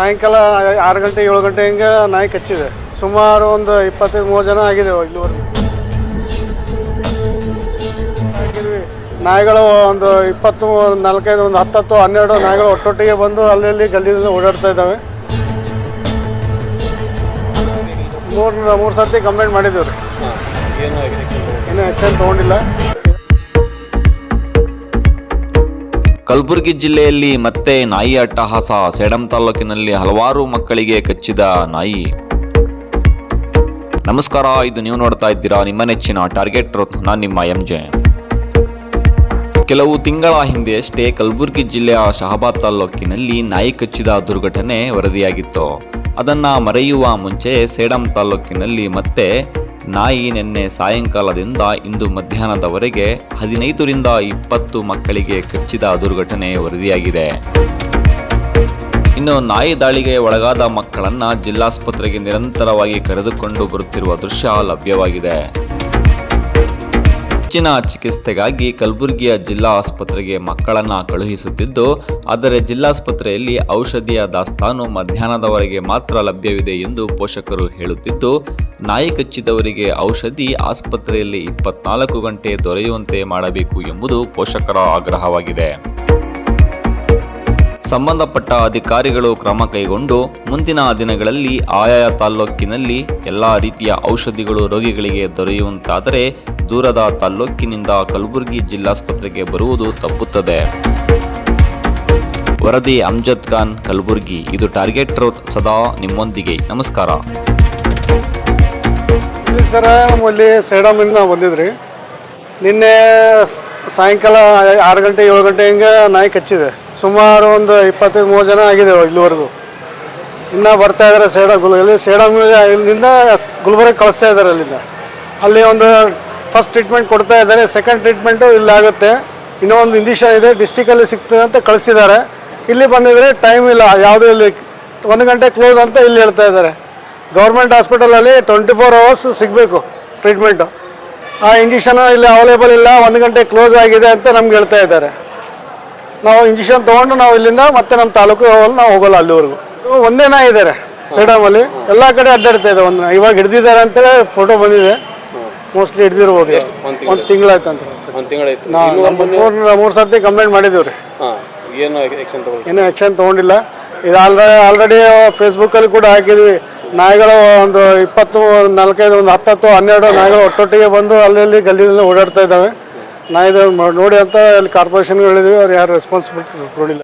ಸಾಯಂಕಾಲ ಆರು ಗಂಟೆ ಏಳು ಗಂಟೆ ಹಿಂಗೆ ನಾಯಿ ಕಚ್ಚಿದೆ. ಸುಮಾರು ಒಂದು ಇಪ್ಪತ್ತೈದು ಮೂವತ್ತು ಜನ ಆಗಿದೆ ಇಲ್ಲಿವರೆಗೂ. ನಾಯಿಗಳು ಒಂದು ಇಪ್ಪತ್ತು ನಾಲ್ಕೈದು ಒಂದು ಹತ್ತತ್ತು ಹನ್ನೆರಡು ನಾಯಿಗಳು ಒಟ್ಟೊಟ್ಟಿಗೆ ಬಂದು ಅಲ್ಲಿ ಗಲ್ಲಿದಲ್ಲಿ ಓಡಾಡ್ತಾ ಇದ್ದಾವೆ. ಮೂರು ಮೂರು ಸರ್ತಿ ಕಂಪ್ಲೇಂಟ್ ಮಾಡಿದ್ದೀವಿ ರೀ ಇನ್ನೂ ಆ್ಯಕ್ಷನ್ ತೊಗೊಂಡಿಲ್ಲ. ಕಲಬುರಗಿ ಜಿಲ್ಲೆಯಲ್ಲಿ ಮತ್ತೆ ನಾಯಿ ಅಟ್ಟಹಾಸ. ಸೇಡಂ ತಾಲೂಕಿನಲ್ಲಿ ಹಲವಾರು ಮಕ್ಕಳಿಗೆ ಕಚ್ಚಿದ ನಾಯಿ. ನಮಸ್ಕಾರ, ಇದು ನೀವು ನೋಡ್ತಾ ಇದ್ದೀರಾ ನಿಮ್ಮ ನೆಚ್ಚಿನ ಟಾರ್ಗೆಟ್ ನಾನು ನಿಮ್ಮ ಎಂ ಜೆ. ಕೆಲವು ತಿಂಗಳ ಹಿಂದೆಯಷ್ಟೇ ಕಲಬುರಗಿ ಜಿಲ್ಲೆಯ ಶಹಾಬಾದ್ ತಾಲೂಕಿನಲ್ಲಿ ನಾಯಿ ಕಚ್ಚಿದ ದುರ್ಘಟನೆ ವರದಿಯಾಗಿತ್ತು. ಅದನ್ನ ಮರೆಯುವ ಮುಂಚೆ ಸೇಡಂ ತಾಲೂಕಿನಲ್ಲಿ ಮತ್ತೆ ನಾಯಿ ನಿನ್ನೆ ಸಾಯಂಕಾಲದಿಂದ ಇಂದು ಮಧ್ಯಾಹ್ನದವರೆಗೆ ಹದಿನೈದರಿಂದ ಇಪ್ಪತ್ತು ಮಕ್ಕಳಿಗೆ ಕಚ್ಚಿದ ದುರ್ಘಟನೆ ವರದಿಯಾಗಿದೆ. ಇನ್ನು ನಾಯಿ ದಾಳಿಗೆ ಒಳಗಾದ ಮಕ್ಕಳನ್ನು ಜಿಲ್ಲಾಸ್ಪತ್ರೆಗೆ ನಿರಂತರವಾಗಿ ಕರೆದುಕೊಂಡು ಬರುತ್ತಿರುವ ದೃಶ್ಯ ಲಭ್ಯವಾಗಿದೆ. ಹೆಚ್ಚಿನ ಚಿಕಿತ್ಸೆಗಾಗಿ ಕಲಬುರಗಿಯ ಜಿಲ್ಲಾ ಆಸ್ಪತ್ರೆಗೆ ಮಕ್ಕಳನ್ನು ಕಳುಹಿಸುತ್ತಿದ್ದು, ಆದರೆ ಜಿಲ್ಲಾಸ್ಪತ್ರೆಯಲ್ಲಿ ಔಷಧಿಯ ದಾಸ್ತಾನು ಮಧ್ಯಾಹ್ನದವರೆಗೆ ಮಾತ್ರ ಲಭ್ಯವಿದೆ ಎಂದು ಪೋಷಕರು ಹೇಳುತ್ತಿದ್ದು, ನಾಯಿ ಕಚ್ಚಿದವರಿಗೆ ಔಷಧಿ ಆಸ್ಪತ್ರೆಯಲ್ಲಿ ಇಪ್ಪತ್ನಾಲ್ಕು ಗಂಟೆ ದೊರೆಯುವಂತೆ ಮಾಡಬೇಕು ಎಂಬುದು ಪೋಷಕರ ಆಗ್ರಹವಾಗಿದೆ. ಸಂಬಂಧಪಟ್ಟ ಅಧಿಕಾರಿಗಳು ಕ್ರಮ ಕೈಗೊಂಡು ಮುಂದಿನ ದಿನಗಳಲ್ಲಿ ಆಯಾ ತಾಲ್ಲೂಕಿನಲ್ಲಿ ಎಲ್ಲ ರೀತಿಯ ಔಷಧಿಗಳು ರೋಗಿಗಳಿಗೆ ದೊರೆಯುವಂತಾದರೆ ದೂರದ ತಾಲ್ಲೂಕಿನಿಂದ ಕಲಬುರಗಿ ಜಿಲ್ಲಾಸ್ಪತ್ರೆಗೆ ಬರುವುದು ತಪ್ಪುತ್ತದೆ. ವರದಿ ಅಮ್ಜದ್ ಖಾನ್, ಕಲಬುರ್ಗಿ. ಇದು ಟಾರ್ಗೆಟ್ ರೋತ್ ಸದಾ ನಿಮ್ಮೊಂದಿಗೆ. ನಮಸ್ಕಾರ. ಸರ್ ಸರ ಸೈಡಾಮಿಂದ ನಾವು ಬಂದಿದ್ರಿ. ನಿನ್ನೆ ಸಾಯಂಕಾಲ ಆರು ಗಂಟೆ ಏಳು ಗಂಟೆ ಹಿಂಗೆ ನಾಯಿ ಕಚ್ಚಿದೆ. ಸುಮಾರು ಒಂದು ಇಪ್ಪತ್ತೈದು, ಮೂವತ್ತು ಜನ ಆಗಿದೆ ಇಲ್ಲಿವರೆಗೂ. ಇನ್ನೂ ಬರ್ತಾ ಇದ್ದಾರೆ ಸೇಡ ಗುಲ್ ಇಲ್ಲಿ ಇಲ್ಲಿಂದ ಗುಲ್ಬರ್ಗ ಕಳಿಸ್ತಾ ಇದ್ದಾರೆ ಅಲ್ಲಿಂದ. ಅಲ್ಲಿ ಒಂದು ಫಸ್ಟ್ ಟ್ರೀಟ್ಮೆಂಟ್ ಕೊಡ್ತಾ ಇದ್ದಾರೆ ಸೆಕೆಂಡ್ ಟ್ರೀಟ್ಮೆಂಟು ಇಲ್ಲಿ ಆಗುತ್ತೆ. ಇನ್ನೂ ಒಂದು ಇಂಜೆಕ್ಷನ್ ಇದೆ ಡಿಸ್ಟಿಕಲ್ಲಿ ಸಿಗ್ತದೆ ಅಂತ ಕಳಿಸಿದ್ದಾರೆ. ಇಲ್ಲಿ ಬಂದಿದ್ರೆ ಟೈಮ್ ಇಲ್ಲ, ಯಾವುದೂ ಇಲ್ಲಿ ಒಂದು ಗಂಟೆ ಕ್ಲೋಸ್ ಅಂತ ಇಲ್ಲಿ ಹೇಳ್ತಾ ಇದ್ದಾರೆ. ಗೌರ್ಮೆಂಟ್ ಹಾಸ್ಪಿಟಲಲ್ಲಿ ಟ್ವೆಂಟಿ ಫೋರ್ ಅವರ್ಸ್ ಸಿಗಬೇಕು ಟ್ರೀಟ್ಮೆಂಟು ಆ ಇಂಜೆಕ್ಷನ್ ಇಲ್ಲಿ ಅವೈಲೇಬಲ್ ಇಲ್ಲ, ಒಂದು ಗಂಟೆ ಕ್ಲೋಸ್ ಆಗಿದೆ ಅಂತ ನಮ್ಗೆ ಹೇಳ್ತಾ ಇದ್ದಾರೆ. ನಾವು ಇಂಜೆಕ್ಷನ್ ತೊಗೊಂಡು ನಾವು ಇಲ್ಲಿಂದ ಮತ್ತೆ ನಮ್ಮ ತಾಲೂಕು ಹೋಗಲ್ಲ ನಾವು ಹೋಗಲ್ಲ ಅಲ್ಲಿವರೆಗೂ. ಒಂದೇ ನಾಯಿ ಇದ್ದಾರೆ ಸೈಡಮಲ್ಲಿ ಎಲ್ಲ ಕಡೆ ಅಡ್ಡಾಡ್ತಾ ಇದೆ ಒಂದು ಇವಾಗ ಹಿಡ್ದಿದ್ದಾರೆ ಅಂತೇಳಿ ಫೋಟೋ ಬಂದಿದೆ. ಮೋಸ್ಟ್ಲಿ ಹಿಡ್ದಿರ್ಬೋದು. ಒಂದು ತಿಂಗಳಾಯ್ತಂತ ಮೂರು ಮೂರು ಸರ್ತಿ ಕಂಪ್ಲೇಂಟ್ ಮಾಡಿದ್ದೀವಿ ರೀ. ಏನು ಆ್ಯಕ್ಷನ್ ತೊಗೊಂಡಿಲ್ಲ. ಇದು ಆಲ್ರೆಡಿ ಆಲ್ರೆಡಿ ಫೇಸ್ಬುಕ್ಕಲ್ಲಿ ಕೂಡ ಹಾಕಿದ್ವಿ. ನಾಯಿಗಳು ಒಂದು ಇಪ್ಪತ್ತು ನಾಲ್ಕೈದು ಒಂದು ಹತ್ತತ್ತು ಹನ್ನೆರಡು ನಾಯಿಗಳು ಒಟ್ಟೊಟ್ಟಿಗೆ ಬಂದು ಅಲ್ಲಿ ಗಲ್ಲಿಯಲ್ಲಿ ಓಡಾಡ್ತಾ ಇದ್ದಾವೆ. ನಾಯಿದು ನೋಡಿ ಅಂತ ಅಲ್ಲಿ ಕಾರ್ಪೊರೇಷನ್ಗೆ ಅವ್ರು ಯಾರು ರೆಸ್ಪಾನ್ಸಿಬಿಲಿಟಿ ಕೊಡಲಿಲ್ಲ.